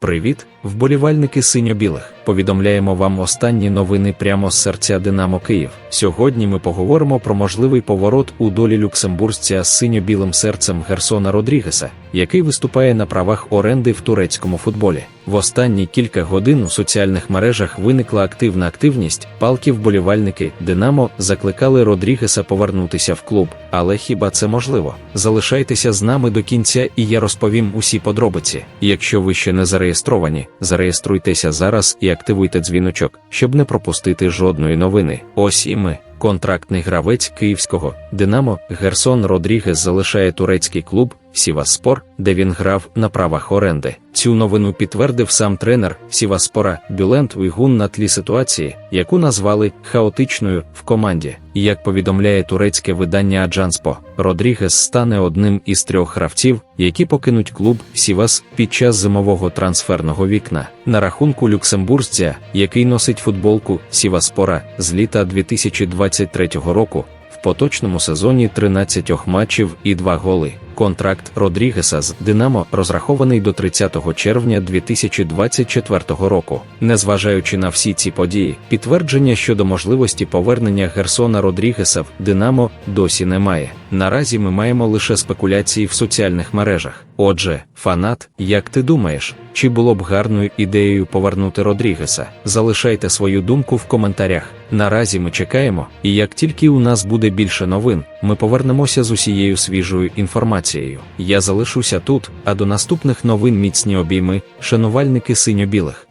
Привіт, вболівальники синьо-білих. Повідомляємо вам останні новини прямо з серця Динамо Київ. Сьогодні ми поговоримо про можливий поворот у долі люксембуржця з синьо-білим серцем Герсона Родрігеса, який виступає на правах оренди в турецькому футболі. В останні кілька годин у соціальних мережах виникла активна активність. Палки вболівальники Динамо закликали Родрігеса повернутися в клуб. Але хіба це можливо? Залишайтеся з нами до кінця, і я розповім усі подробиці. Якщо ви ще не зареєстровані, зареєструйтеся зараз і активуйте дзвіночок, щоб не пропустити жодної новини. Ось і ми. Контрактний гравець київського Динамо Герсон Родрігес залишає турецький клуб Сіваспор, де він грав на правах оренди. Цю новину підтвердив сам тренер Сіваспора Бюлент Уйгун на тлі ситуації, яку назвали хаотичною в команді. Як повідомляє турецьке видання Аджанспо, Родрігес стане одним із трьох гравців, які покинуть клуб Сівас під час зимового трансферного вікна. На рахунку люксембуржця, який носить футболку Сіваспора з літа 2023 року. В поточному сезоні 13 матчів і 2 голи. Контракт Родрігеса з Динамо розрахований до 30 червня 2024 року. Незважаючи на всі ці події, підтвердження щодо можливості повернення Герсона Родрігеса в Динамо досі немає. Наразі ми маємо лише спекуляції в соціальних мережах. Отже, фанат, як ти думаєш, чи було б гарною ідеєю повернути Родрігеса? Залишайте свою думку в коментарях. Наразі ми чекаємо, і як тільки у нас буде більше новин, ми повернемося з усією свіжою інформацією. Я залишуся тут, а до наступних новин міцні обійми, шанувальники синьо-білих.